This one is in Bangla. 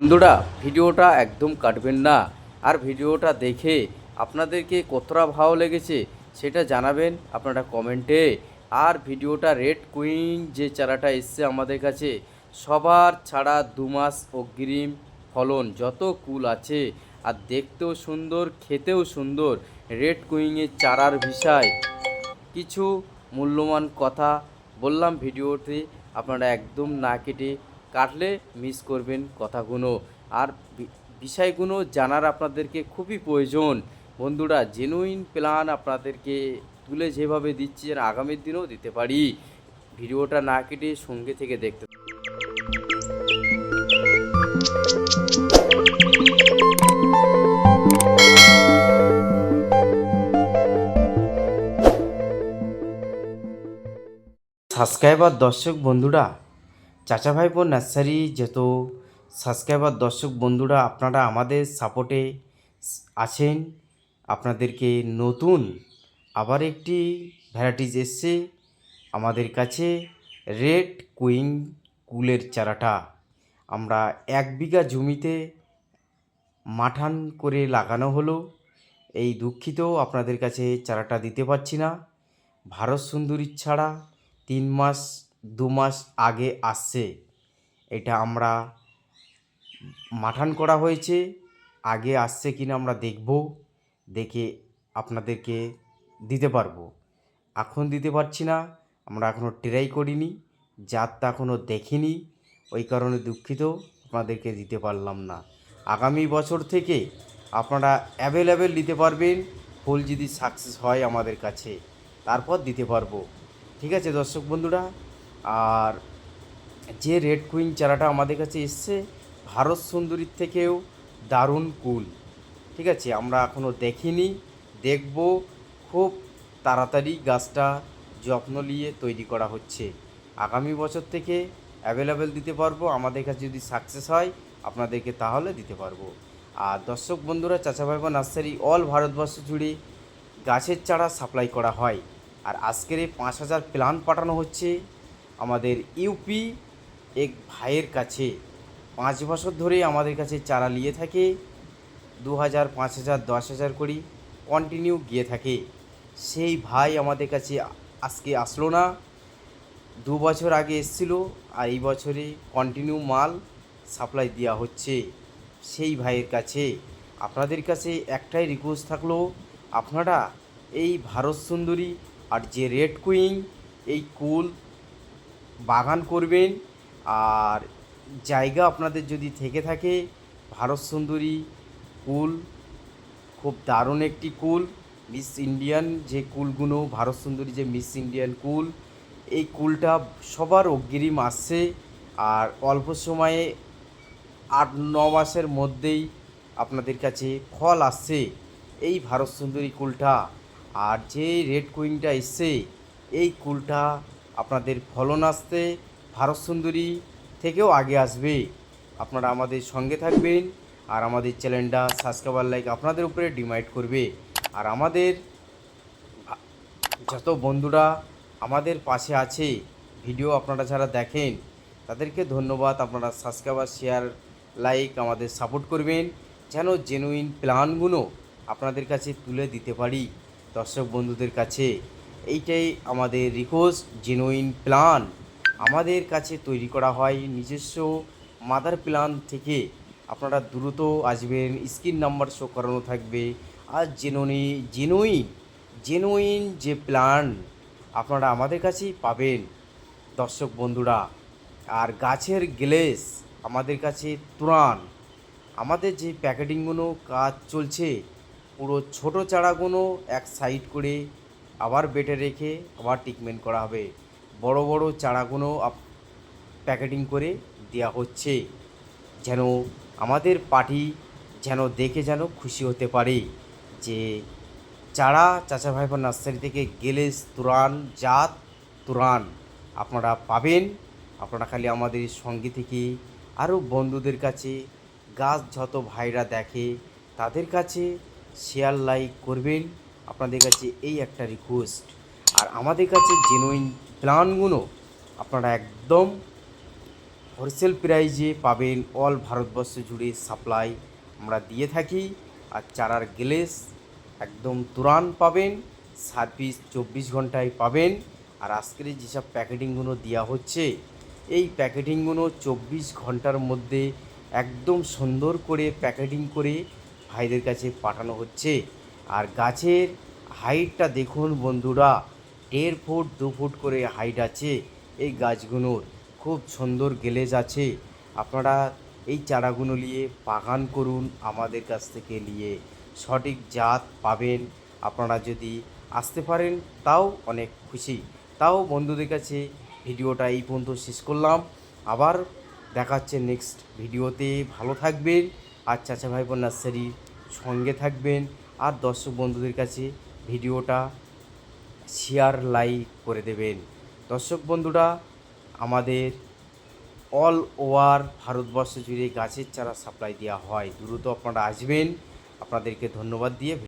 বন্ধুরা, ভিডিওটা একদম কাটবেন না। আর ভিডিওটা দেখে আপনাদেরকে কতটা ভালো লেগেছে সেটা জানাবেন আপনারা কমেন্টে। আর ভিডিওটা রেড কুইন যে চারাটা এসছে আমাদের কাছে, সবার ছাড়া দু মাস অগ্রিম ফলন, যত কুল আছে। আর দেখতেও সুন্দর, খেতেও সুন্দর রেড কুইংয়ের চারার বিষয়। কিছু মূল্যবান কথা বললাম ভিডিওতে, আপনারা একদম না কেটে কাটলে মিস করবেন কথাগুলো। আর বিষয়গুলো জানার আপনাদেরকে খুবই প্রয়োজন। বন্ধুরা জেনুইন প্ল্যান আপনাদেরকে তুলে যেভাবে দিচ্ছি আর আগামীর দিনেও দিতে পারি। ভিডিওটা না কেটে সঙ্গে থেকে দেখতে সাবস্ক্রাইবার দর্শক বন্ধুরা চাচা ভাইপো নার্সারি যত সাবস্ক্রাইবার দর্শক বন্ধুরা আপনারা আমাদের সাপোর্টে আছেন, আপনাদেরকে নতুন আবার একটি ভ্যারাইটিস এসছে আমাদের কাছে রেড কুইং কুলের চারাটা। আমরা এক বিঘা জমিতে মাঠান করে লাগানো হলো। এই দুঃখিত আপনাদের কাছে চারাটা দিতে পারছি না। ভারত সুন্দরীর ছাড়া তিন মাস দু মাস আগে আসছে। এটা আমরা মাঠান করা হয়েছে। আগে আসছে কিনা আমরা দেখব, দেখে আপনাদেরকে দিতে পারব। এখন দিতে পারছি না, আমরা এখনও ট্রাই করিনি জাতটা এখনও দেখিনি, ওই কারণে দুঃখিত, আপনাদেরকে দিতে পারলাম না। আগামী বছর থেকে আপনারা অ্যাভেলেবেল নিতে পারবেন, ফুল যদি সাকসেস হয় আমাদের কাছে, তারপর দিতে পারব। ঠিক আছে দর্শক বন্ধুরা আর যে রেড কুইন চারাটা আমাদের কাছে এসছে, ভারত সুন্দরীর থেকেও দারুণ কুল। ঠিক আছে, আমরা এখনও দেখিনি, দেখব খুব তাড়াতাড়ি গাছটা যত্ন নিয়ে তৈরি করা হচ্ছে। আগামী বছর থেকে অ্যাভেলেবেল দিতে পারব, আমাদের কাছে যদি সাকসেস হয়, আপনাদেরকে তাহলে দিতে পারব। আর দর্শক বন্ধুরা চাচা ভাইবা নার্সারি অল ভারতবর্ষ জুড়ে গাছের চারা সাপ্লাই করা হয়। আর আজকের এই পাঁচ হাজার প্ল্যান পাঠানো হচ্ছে আমাদের ইউপি এক ভাইয়ের কাছে পাঁচ বছর ধরে আমাদের কাছে চারা নিয়ে থাকে দু হাজার পাঁচ হাজার দশ হাজার করি কন্টিনিউ গিয়ে থাকে। সেই ভাই আমাদের কাছে আজকে আসলো না, দু বছর আগে এসেছিল আর এই বছরে কন্টিনিউ মাল সাপ্লাই দেওয়া হচ্ছে। সেই ভাইয়ের কাছে আপনাদের কাছে একটাই রিকোয়েস্ট থাকল, আপনারা এই ভারত সুন্দরী আর যে রেড কুইং এই কুল বাগান করবেন। আর জায়গা আপনাদের যদি থেকে থাকে, ভারত সুন্দরী কুল, খুব দারুণ একটি কুল, মিস ইন্ডিয়ান যে কুলগুলো, ভারত সুন্দরী যে মিস ইন্ডিয়ান কুল, এই কুলটা সবার অগ্রিম আসছে। আর অল্প সময়ে আট, ন মাসের মধ্যেই আপনাদের কাছে ফল আসছে এই ভারত সুন্দরী কুলটা। আর যে রেড কুইংটা এসছে, এই কুলটা আপনাদের ফলন আসতে ভারত সুন্দরী থেকেও আগে আসবে। আপনারা আমাদের সঙ্গে থাকবেন আর আমাদের চ্যানেলটা সাবস্ক্রাইবার লাইক আপনাদের উপরে ডিমাইড করবে। আর আমাদের যত বন্ধুরা আমাদের পাশে আছে, ভিডিও আপনারা যারা দেখেন, তাদেরকে ধন্যবাদ। আপনারা সাবস্ক্রাইবার শেয়ার, লাইক আমাদের সাপোর্ট করবেন, যেন জেনুইন প্ল্যানগুলো আপনাদের কাছে তুলে দিতে পারি দর্শক বন্ধুদের কাছে। এইটাই আমাদের রিকোয়েস্ট জেনুইন প্ল্যান আমাদের কাছে তৈরি করা হয় নিজস্ব মাদার প্ল্যান থেকে। আপনারা দ্রুত আসবেন, স্ক্রিন নাম্বার শো করানো থাকবে। আর জেনুইন জেনুইন জেনুইন যে প্ল্যান আপনারা আমাদের কাছেই পাবেন, দর্শক বন্ধুরা। আর গাছের গ্লেস আমাদের কাছে তুরান। আমাদের যে প্যাকেটিংগুলো কাজ চলছে, পুরো ছোট চারাগুলো এক সাইড করে আবার বেটে রেখে আবার ট্রিটমেন্ট করা হবে। বড় বড় চারাগুলো প্যাকেটিং করে দেওয়া হচ্ছে। যেন আমাদের পার্টি যেন দেখে যেন খুশি হতে পারে যে চারা চাচা ভাইপো নার্সারি থেকে গেলে তুরান জাত তুরান আপনারা পাবেন। আপনারা খালি আমাদের সঙ্গে থেকে আরও বন্ধুদের কাছে গাছ যত ভাইরা দেখে তাদের কাছে শেয়ার লাইক করবেন। আপনাদের কাছে এই একটা রিকোয়েস্ট আর আমাদের কাছে জেনুইন প্ল্যানগুলো আপনারা একদম হোলসেল প্রাইজে পাবেন অল ভারতবর্ষ জুড়ে সাপ্লাই আমরা দিয়ে থাকি। আর চারার গ্লেস একদম তুরান পাবেন সার্ভিস চব্বিশ ঘন্টায় পাবেন। আর আজকের যেসব প্যাকেটিংগুলো দেওয়া হচ্ছে, এই প্যাকেটিংগুলো চব্বিশ ঘণ্টার মধ্যে একদম সুন্দর করে প্যাকেটিং করে ভাইদের কাছে পাঠানো হচ্ছে। আর গাছের হাইটটা দেখুন বন্ধুরা, দেড় ফুট, দু ফুট করে হাইট আছে এই গাছগুলোর। খুব সুন্দর গেলেজ আছে। আপনারা এই চারাগুলো নিয়ে বাগান করুন আমাদের কাছ থেকে নিয়ে। সঠিক জাত পাবেন। আপনারা যদি আসতে পারেন, তাও অনেক খুশি। তাও বন্ধুদের কাছে ভিডিওটা এই পর্যন্ত শেষ করলাম। আবার দেখাচ্ছে নেক্সট ভিডিওতে ভালো থাকবেন। আর চাচা ভাইপো নার্সারির সঙ্গে থাকবেন। আর দর্শক বন্ধুদের কাছে ভিডিওটা শেয়ার লাইক করে দেবেন। দর্শক বন্ধুরা, আমাদের অল ওভার ভারতবর্ষ জুড়ে গাছের চারা সাপ্লাই দেওয়া হয়। দ্রুত আপনারা আসবেন। আপনাদেরকে ধন্যবাদ দিয়ে